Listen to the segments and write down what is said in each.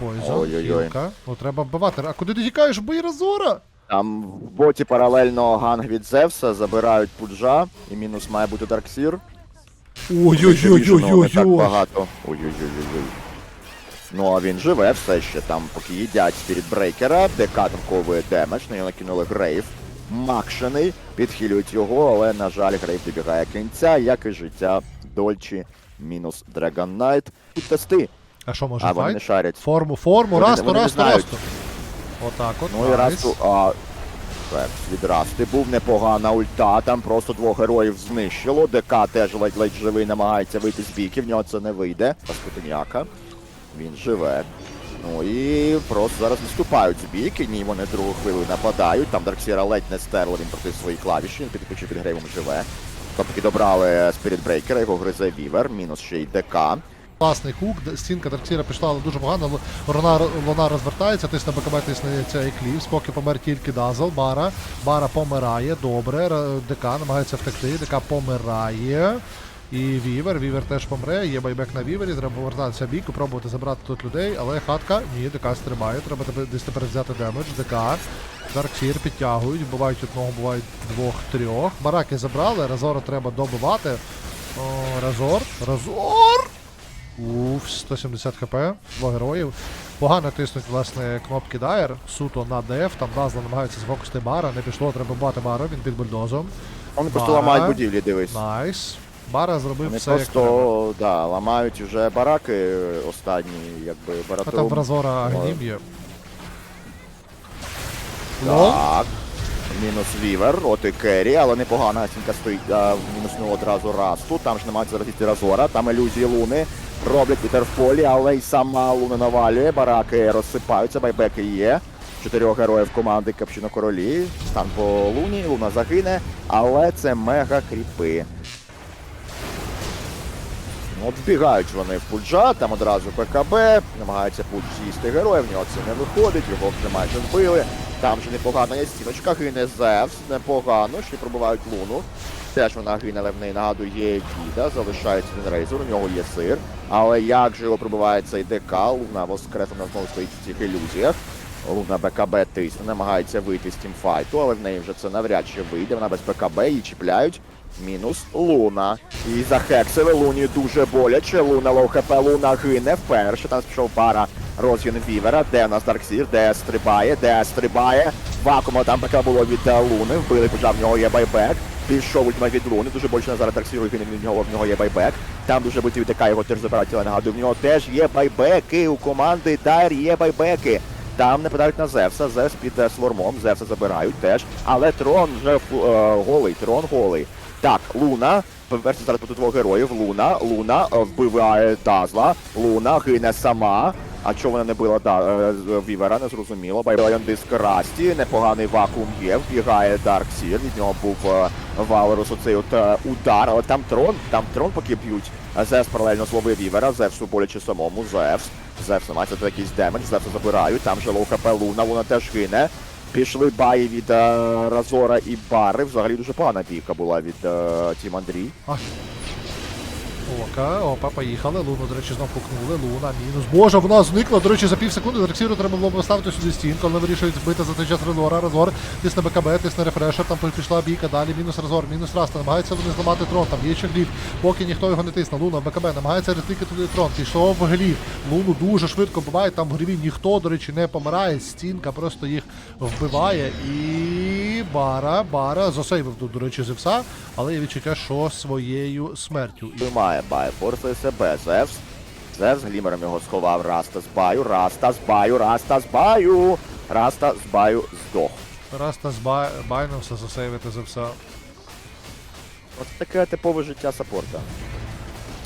Пойзон, Ой-ой-ой. хілка. Ну треба вбивати. А куди ти тікаєш? Бий Разора! Там в боті паралельно ганг від Зевса, забирають пуджа, і мінус має бути Дарксір. Ой-ой-ой-ой-ой-ой! Так багато. Ой-ой-ой-ой. Ну а він живе все ще там, поки їдять Спіріт Брейкера, ДК танковує демедж, на нього накинули Грейв. Макшений, підхилюють його, але, на жаль, Грейв добігає кінця, як і життя Дольчі мінус Dragon Knight. Тут тести, А що може а вони не файт? шарять. Форму, форму, Вони- расту, вони не расту, знають. расту. Отак от. Ну і найс. раз а, Рекс від Расти був непогана ульта, там просто двох героїв знищило. ДК теж ледь-ледь живий, намагається вийти з бійки, в нього це не вийде. Паскотиняка. Він живе. Ну і просто зараз наступають з бійки. Ні, вони другу хвилю нападають. Там Дарксіра ледь не стерли він проти свої клавіші, він підключив під грейвом живе. Тобто добрали Спіріт Брейкера, його гризе Вівер, мінус ще й ДК. Класний хук, стінка Дарксіра пішла але дуже погано, Луна, Луна розвертається, тисне БКБ, тисне цей екліпс, поки помер тільки Дазл, Бара. Бара помирає, добре, ДК намагається втекти, ДК помирає. І Вівер, Вівер теж помре, є байбек на Вівері, треба повертатися бік пробувати забрати тут людей, але хатка, ні, ДК стрибає, треба десь тепер взяти демедж, ДК. Дарксір підтягують, вбивають одного, бувають двох-трьох. Бараки забрали, Разора треба добивати. О, Разор, Разор! Уф, 170 хп, два героїв. Погано тиснуть, власне, кнопки Дайер, суто на деф, там Дазла намагається зфокусити бара, не пішло, треба бати бара, він під бульдозом. Вони просто ламають будівлі, дивись. Найс. Бара зробив Вони все як треба. да, ламають вже бараки останні, якби А там баратрум. Агнім є. Так. Мінус Вівер, от і Керрі, але непогана стінка стоїть а, в мінусну одразу Расту. Там ж намагається заразити Разора, там ілюзії Луни. Роблять вітер але й сама Луна навалює, бараки розсипаються, байбеки є. Чотирьох героїв команди Капчино Королі. Стан по Луні, Луна загине, але це мега кріпи. Ну, От вбігають вони в пуджа, там одразу ПКБ, намагаються пудж з'їсти героя, в нього це не виходить, його вже майже вбили. Там же непогана є стіночка, гине Зевс, непогано, ще пробивають луну. Теж вона гине, але в неї нагадує Діда, залишається він рейзер, у нього є сир. Але як же його пробиває цей ДК, Луна воскресна знову стоїть в цих ілюзіях. Луна БКБ тисне, намагається вийти з тімфайту, але в неї вже це навряд чи вийде. Вона без БКБ, її чіпляють. Мінус Луна. І захексили Луні дуже боляче. Луна лоу хп, Луна гине вперше. Там пішов пара розгін Вівера. Де у нас Дарксір? Де стрибає? Де стрибає? Вакуума там БК було від е, Луни. Вбили, почав в нього є байбек. Пішов ультима від Луни. Дуже боляче зараз Дарксіру гине від нього, в нього є байбек. Там дуже від ТК, його теж забирають, нагадую, в нього теж є байбеки. У команди Дайр є байбеки. Там нападають на Зевса, Зевс під е, свормом, Зевса забирають теж. Але трон вже е, голий, трон голий. Так, Луна. Версія зараз проти двох героїв. Луна, Луна вбиває Дазла. Луна гине сама. А чого вона не била да, е, Вівера, не зрозуміло. Байбелайон диск Расті, непоганий вакуум є, вбігає Дарк Сір, від нього був е, Валерус оцей от е, удар, але там трон, там трон поки б'ють. Зевс паралельно зловив Вівера, Зевсу боляче самому, Зевс. Зевс намагається дати якийсь демедж, Зевса забирають, там же лоу хп Луна, Луна теж гине. Пішли баї від е, Разора і Бари. Взагалі дуже погана бійка була від е, Тім Андрій. Ока, опа, поїхали. Луну, до речі, знов пукнули. Луна, мінус. Боже, вона зникла. До речі, за пів секунди Дарксіру треба було поставити сюди стінку, але вирішують збити за цей час Разора. Разор тисне БКБ, тисне рефрешер, там пішла бійка, далі мінус Разор, мінус Раста. Намагається вони зламати трон, там є ще гліф. Поки ніхто його не тисне. Луна БКБ намагається рестити туди трон. Пішов в гліф. Луну дуже швидко вбиває, там в гріві ніхто, до речі, не помирає. Стінка просто їх вбиває. І бара, бара засейвив тут, до речі, Зевса, але є відчуття, що своєю смертю. І Вимає бай, форсує себе. Зевс. Зевс глімером його сховав. Раста з баю, Раста з баю, Раста з баю. Раста з баю здох. Раста з бай... байнувся засейвити Зевса. Ось таке типове життя саппорта.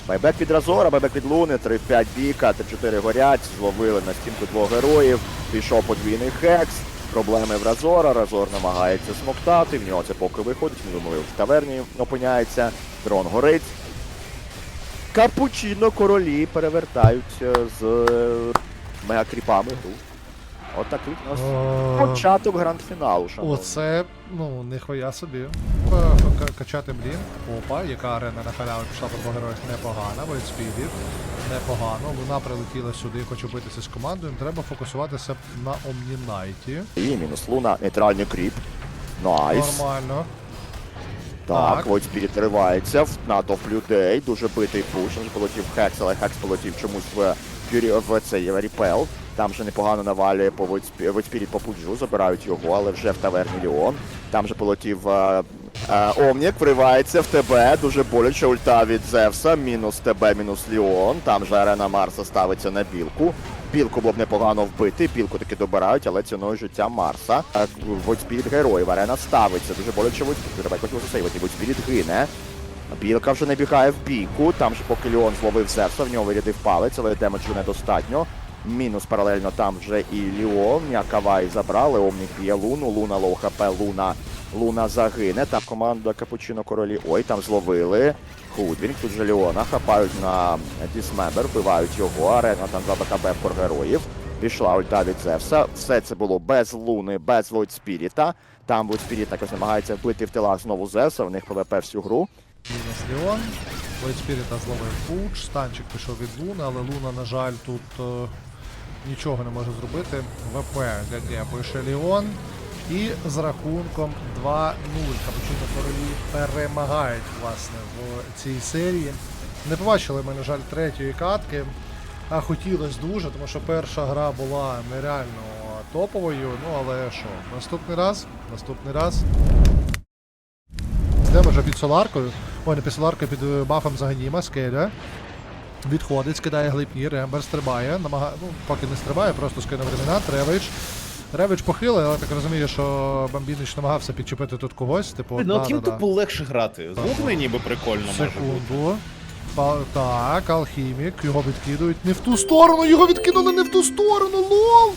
Байбек від Разора, байбек від Луни, 3 в 5 бійка, 3-4 горять, зловили на стінку двох героїв, пішов подвійний хекс, проблеми в Разора, Разор намагається смоктати, в нього це поки виходить, він вимовив в таверні, опиняється, дрон горить. Капучино королі перевертають з е, мегакріпами гру. Отакий у нас О, початок гранд-фіналу, шановні. Оце, ну, ніхуя собі. Е, к- Качати блін. Опа, яка арена на халяву пішла по двох героях непогана, Войдспідів. Непогано. Луна прилетіла сюди, хоче битися з командою. Треба фокусуватися на Омнінайті. І мінус Луна, нейтральний кріп. Найс. Нормально. Так, Так. Void Spirit ривається в натовп людей. Дуже битий пуш. Він полетів Хекс, але Хекс полетів чомусь в в цей Ріпел. Там вже непогано навалює по Spirit по пуджу, забирають його, але вже в таверні Ліон. Там же полетів е, е, Омнік, вривається в ТБ. Дуже боляче ульта від Зевса. Мінус ТБ, мінус Ліон. Там же арена Марса ставиться на білку. Білку було б непогано вбити, білку таки добирають, але ціною життя Марса. Е, Void героїв, арена ставиться. Дуже боляче Spirit. Треба якось його засейвити. Гине. Білка вже не бігає в бійку. Там же поки Леон зловив Зевса, в нього вирядив палець, але демеджу недостатньо. Мінус паралельно там вже і Ліон. Кавай забрали. Омнік б'є Луну. Луна лоу хп, Луна. Луна загине. Там команда Капучино Королі. Ой, там зловили. Худвінг, тут же Леона хапають на Дісмембер, вбивають його. Арена там за БКБ фор героїв. Пішла ульта від Зевса. Все це було без Луни, без Void Спіріта. Там Void Spirit якось намагається вбити в тилах знову Зевса. В них ПВП всю гру. Мінус Леон. Войдспіріта зловив пуч, станчик пішов від Луни, але Луна, на жаль, тут е, нічого не може зробити. ВП ГГ пише Леон. І з рахунком 2-0 Капучино королі перемагають власне в цій серії. Не побачили ми, на жаль, третьої катки. А хотілося дуже, тому що перша гра була нереально топовою. Ну але що, наступний раз? Наступний раз. Йдемо вже під соларкою. Ой, не під соларкою, під е, бафом Заганіма, скеля. Відходить, скидає глибні, Рембер стрибає, намагає, ну, поки не стрибає, просто скинув ремінат, Ревич. Ревич похилий, але так розумію, що Бамбінич намагався підчепити тут когось, типу, Ну, да, да. тупо легше грати. З ніби прикольно може бути. Так, алхімік, його відкидують не в ту сторону, його відкинули не в ту сторону, лол!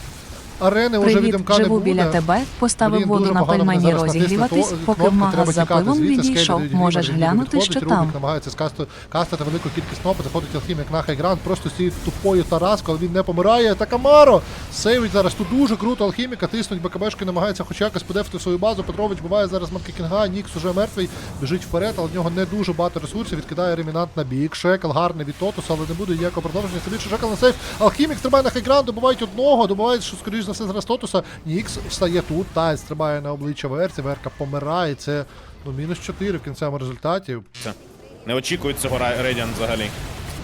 Арени вже від не буде. біля тебе, поставив Блін, воду на пельмені розігріватись, поки в мага треба з тікати запливом звідти, скелі відійшов, можеш глянути, що Рубік там. намагається скасту- кастати велику кількість кнопок, заходить алхімік на хайграунд, просто стоїть тупою Тараско, але він не помирає. Та Камаро! Сейвить зараз тут дуже круто, алхіміка тиснуть, БКБшки намагається хоч якось подефти свою базу. Петрович буває зараз Манки Кінга, Нікс уже мертвий, біжить вперед, але в нього не дуже багато ресурсів, відкидає ремінант на бік. Шекел гарний від Тотуса, але не буде ніякого продовження. Більше Шекел на сейф. Алхімік стрибає на хайграунд, добувають одного, добувають, що скоріш за все з Тотуса. Нікс встає тут, та стрибає на обличчя Верці, Верка помирає. Це ну, мінус 4 в кінцевому результаті. Не очікують цього Рейдіан взагалі.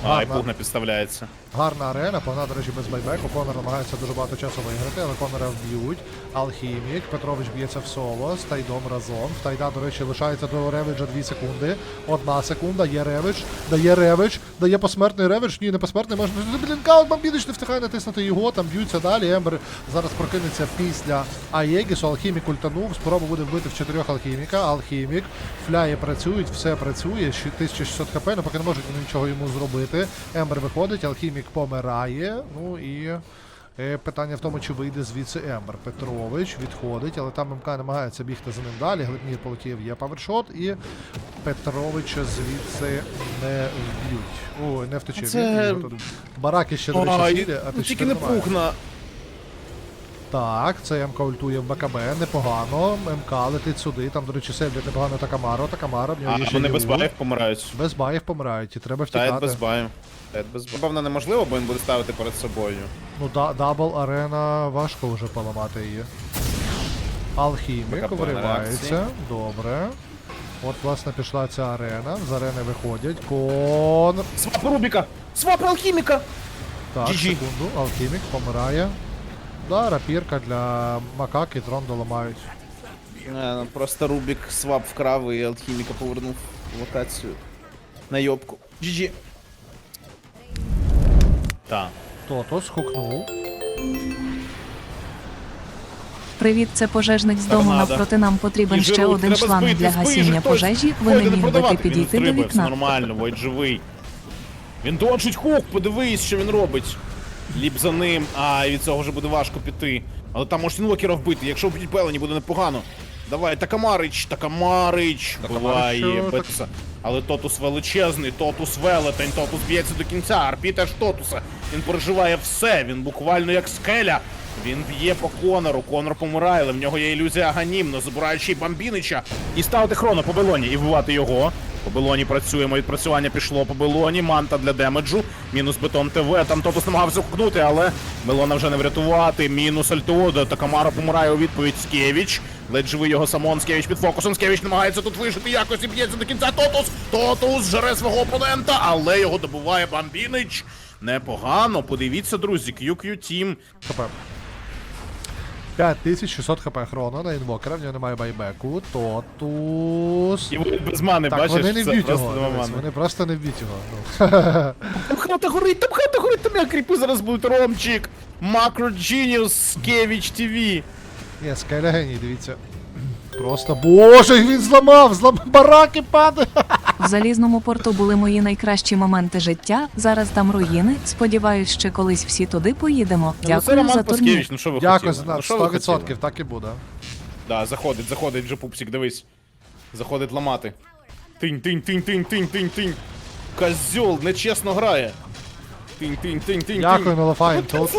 А, і пугна підставляється. Гарна арена, вона, до речі, без байбеку. Конор намагається дуже багато часу виграти, але Конора вб'ють. Алхімік, Петрович б'ється в соло, з Тайдом разом. В Тайда, до речі, лишається до Ревиджа 2 секунди. Одна секунда, є Ревич, дає Ревич, дає посмертний Ревич. Ні, не посмертний, може. Блін, каут Бамбідич не встигає натиснути його, там б'ються далі. Ембер зараз прокинеться після Аєгісу. Алхімік ультанув. Спроба буде вбити в чотирьох алхіміка. Алхімік. Фляї працюють, все працює. ще 1600 хп, але поки не можуть нічого йому зробити. Ембер виходить, алхімік помирає. Ну і. е, Питання в тому, чи вийде звідси Ембер. Петрович відходить, але там МК намагається бігти за ним далі. Глибнір полетів, є павершот, і Петровича звідси не вб'ють. Ой, не втече. Це- Бараки ще, до речі, сіли, а ну ти тільки не пухна. Так, це МК ультує в БКБ, непогано. МК летить сюди, там, до речі, сельдять непогано Такамаро, Такамаро, в нього А є ще вони без Ліу. баїв помирають. Без баїв помирають, і треба Тайт втікати. без баїв. Тайт без баїв. Певно, неможливо, бо він буде ставити перед собою. Ну, да, дабл арена важко вже поламати її. Алхімік виривається. реакції. Добре. От, власне, пішла ця арена. З арени виходять. Кон. Свап Рубіка! Свап алхіміка! Так, GG. секунду. Алхімік помирає. Да, рапірка для макаки, трон доламають. Е, ну, Просто Рубік свап вкрав і алхіміка повернув локацію на йобку. GG. Так. Тотос хукнув. Привіт, це пожежник з дому. Торнадо. Навпроти нам потрібен І ще один треба шланг збити, для збий же гасіння хтось. пожежі. Ви Ой, не не міг би продавати, він підійти до стрибає, все вікна. нормально, Войт живий. Він дочить хук, подивись, що він робить. Ліп за ним, а від цього вже буде важко піти. Але там можуть інвокера вбити, якщо вб'ють Пелені, буде непогано. Давай, Такамарич, Такамарич, буває, битися. Але Тотус величезний, Тотус велетень, Тотус б'ється до кінця, Арпі теж Тотуса. Він переживає все, він буквально як скеля. Він б'є по Конору, Конор помирає, але в нього є ілюзія аганімно, забираючи бамбінича і ставити хроно по Белоні і вбивати його. По Белоні працюємо, відпрацювання пішло по Белоні, манта для демеджу, мінус бетон ТВ, там Тотус намагався хукнути, але Белона вже не врятувати, мінус Альтеода, та Камара помирає у відповідь Скевіч. Ледь живий його Самон, Скевіч під фокусом, Скевіч намагається тут вижити. Якось і б'ється до кінця. Тотус. Тотус жере свого опонента, але його добиває Бамбінич. Непогано, подивіться, друзі, QQ Team. Хп. 5600 хп хрона на інвокера, в нього немає байбеку. Тотус. І вони без мани, Так, бачиш, вони не просто його. дивись. Вони просто не вб'ють його. Ну. Там хата горить, там хата горить, там я кріпи зараз будуть Ромчик. Macro Genius, Skevich TV. Ні, скайля геній, дивіться. Просто боже, він зламав! Зламав бараки падає! В залізному порту були мої найкращі моменти життя. Зараз там руїни. Сподіваюсь, ще колись всі туди поїдемо. Ну, це Дякую Роман за турнір. Паскевич, ну що ви Дякую хотіли? за Ну, нас, що ви 100% хотіли? так і буде. Да, заходить, заходить вже пупсик, дивись. Заходить ламати. Тинь, тинь, тинь, тинь, тинь, тинь, тинь. Козьол, нечесно грає. Тинь, тинь, тинь, тинь, Дякую, тинь. Тут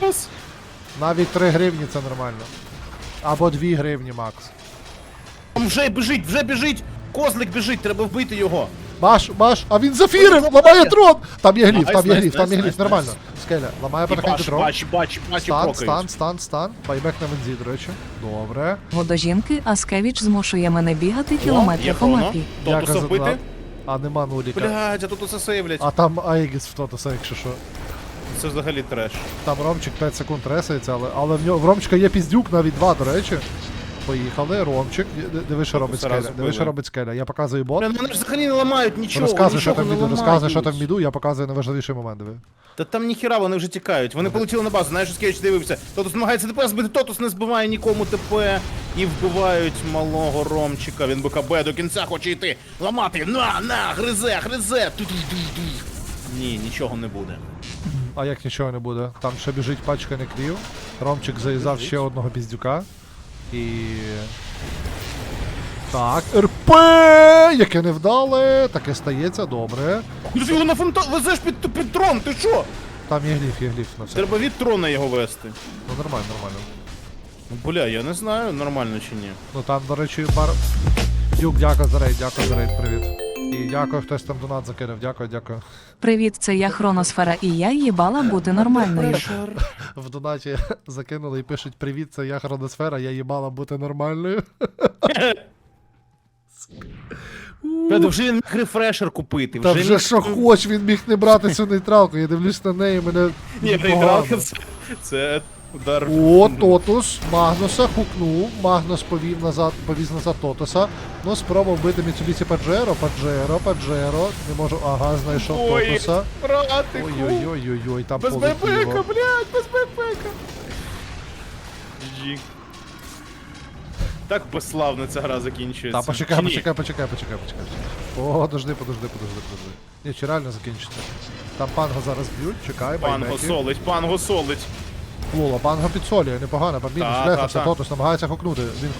зараз. навіть 3 гривні це нормально. Або 2 гривні, Макс. Там вже біжить, вже біжить. Козлик біжить, треба вбити його. Маш, Маш, а він зафірив! Ламає трон! Там є гліф, там є гліф, там є гліф, нормально. Скеля, ламає бач, трон. бач, бач, бач, Стан, стан, стан, стан. Байбек на вензі, до речі. Добре. Жінки, а Скевіч змушує мене бігати кілометри по мапі. Тотуса вбити. А нема нуліка. Блядь, а тут усе сейвлять. А там Аегіс в Тотуса, якщо що. Це взагалі треш. Там Ромчик 5 секунд ресається, але, але в нього в Ромчика є піздюк навіть два, до речі. Поїхали, Ромчик. Диви, що робить скеля. Диви, що робить скеля. Я показую бот. Блін, вони ж взагалі не ламають нічого. Розказуй, що нічого там в не міду, розказуй, що там в я показую найважливіший момент, диви. Та там ніхіра вони вже тікають. Вони полетіли на базу, знаєш, Скевич дивився. Тотус намагається ТП збити, Тотус не збиває нікому ТП. І вбивають малого Ромчика. Він БКБ до кінця хоче йти. Ламати. На, на, гризе, гризе. Ту-ту-ту-ту. Ні, нічого не буде. А як нічого не буде? Там ще біжить пачка некрів. Ромчик заїзав ще одного піздюка. І. Так, РП! Яке невдале! Таке стається, добре. Ну ти його на фронта везеш під, під трон, ти що? Там є гліф, є гліф на все. Треба від трона його вести. Ну нормально, нормально. Ну, Бля, я не знаю, нормально чи ні. Ну там, до речі, бар. Дюк, дякую за рейд, дякую за рейд, привіт. І дякую, хтось там донат закинув. Дякую, дякую. Привіт, це я Хроносфера, і я їбала бути нормальною. В донаті закинули і пишуть Привіт, це я Хроносфера, я їбала бути нормальною. Та вже він міг рефрешер купити. Та вже що хоч, він міг не брати цю нейтралку. Я дивлюсь на неї, мене. Ні, нейтралка це удар. О, Тотус Магнуса хукнув. Магнус повів назад, повіз назад Тотуса. Ну, спробував бити Міцубісі Паджеро, Паджеро, Паджеро. Не можу. Ага, знайшов Ой, Тотуса. Ой-ой-ой-ой, там Без БПК, полетіло. блядь, без БПК. GG. Так безславно ця гра закінчується. Та почекай, Чи ні? почекай, почекай, почекай, почекай. Подожди, подожди, подожди, подожди. Ні, чи реально закінчиться? Там панго зараз б'ють, чекай, Панго байбеки. солить, панго солить. Лола, панго підсолює, непогано, бамбін Та, та. Тотус намагається хукнути. Він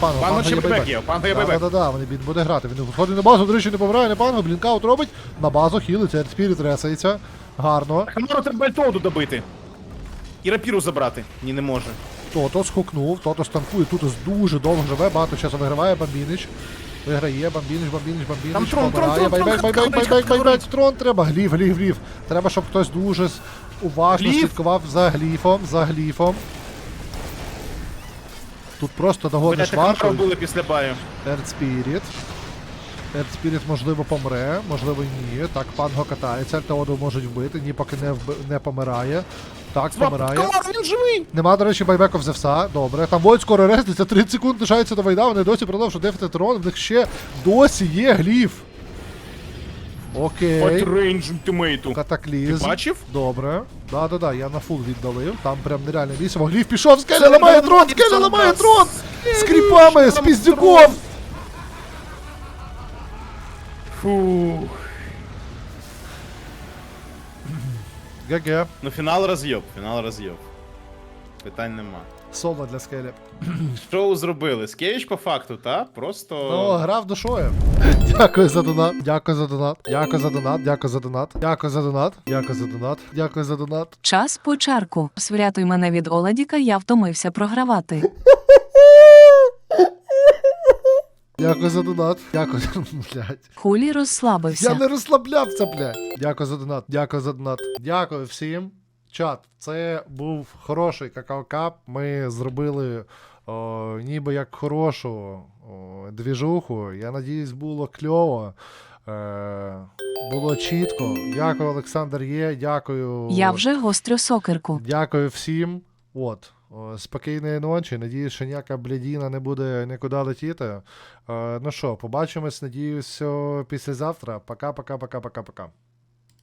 панго. Панго є чи бебек байбек. є, панго є Да, бебек. да, да, вони він буде грати. Він виходить на базу, до речі, не помирає, не панго, блінкаут робить. На базу хілиться, Спіріт ресається. Гарно. Хамару треба Альтоуду добити. І рапіру забрати. Ні, не може. Тотос хукнув, Тотос танкує, Тутос дуже довго живе, багато часу виграває Бамбінич. Виграє Бамбінич, Бамбінич, Бамбінич, Там трон, трон, трон, Байбек, трон, байбек, байбек, хавають. байбек, трон треба. Гліф, гліф, гліф. Треба, щоб хтось дуже с- уважно Гліф? слідкував за гліфом, за гліфом. Тут просто Хамару варку. були після баю. Earth Spirit. Earth Spirit, можливо, помре, можливо, ні. Так, панго катається, Альтеоду можуть вбити, ні, поки не, вби... не помирає. Так, помирає. Камар, він живий! Нема, до речі, байбеку Зевса. Добре. Там Войт скоро резниться, 30 секунд лишається до війна, вони досі продовжують дефити трон, в них ще досі є гліф. Окей. От рейндж ультимейту. Катаклізм. Ти бачив? Добре. Да-да-да, я на фул віддалив. Там прям нереально вісимо. Гліф пішов, скеля ламає трон, скеля ламає трон! З кріпами, з піздюком! Фух. ГГ. Ну фінал роз'єб, фінал роз'єб. Питань нема. Соло для скелі. Шоу зробили. Скевіч по факту, та? Просто. Ну, грав душою. Дякую за донат. Дякую за донат. Дякую за донат. Дякую за донат. Дякую за донат. Дякую за донат. Дякую за донат. Час по чарку. Сврятуй мене від Оладіка, я втомився програвати. Дякую за донат. Дякую. Блядь. Хулі Я не розслаблявся, блядь. Дякую за донат. Дякую за донат. Дякую всім. Чат, це був хороший какао-кап. Ми зробили о, ніби як хорошу о, двіжуху. Я надіюсь, було кльово. Е, було чітко. Дякую, Олександр Є. Дякую. Я вже гострю сокирку. Дякую всім. От. Спокійної ночі. Надіюсь, що ніяка блядіна не буде нікуди летіти. Е, ну що, побачимось, надіюсь, післязавтра. Пока-пока-пока-пока-пока.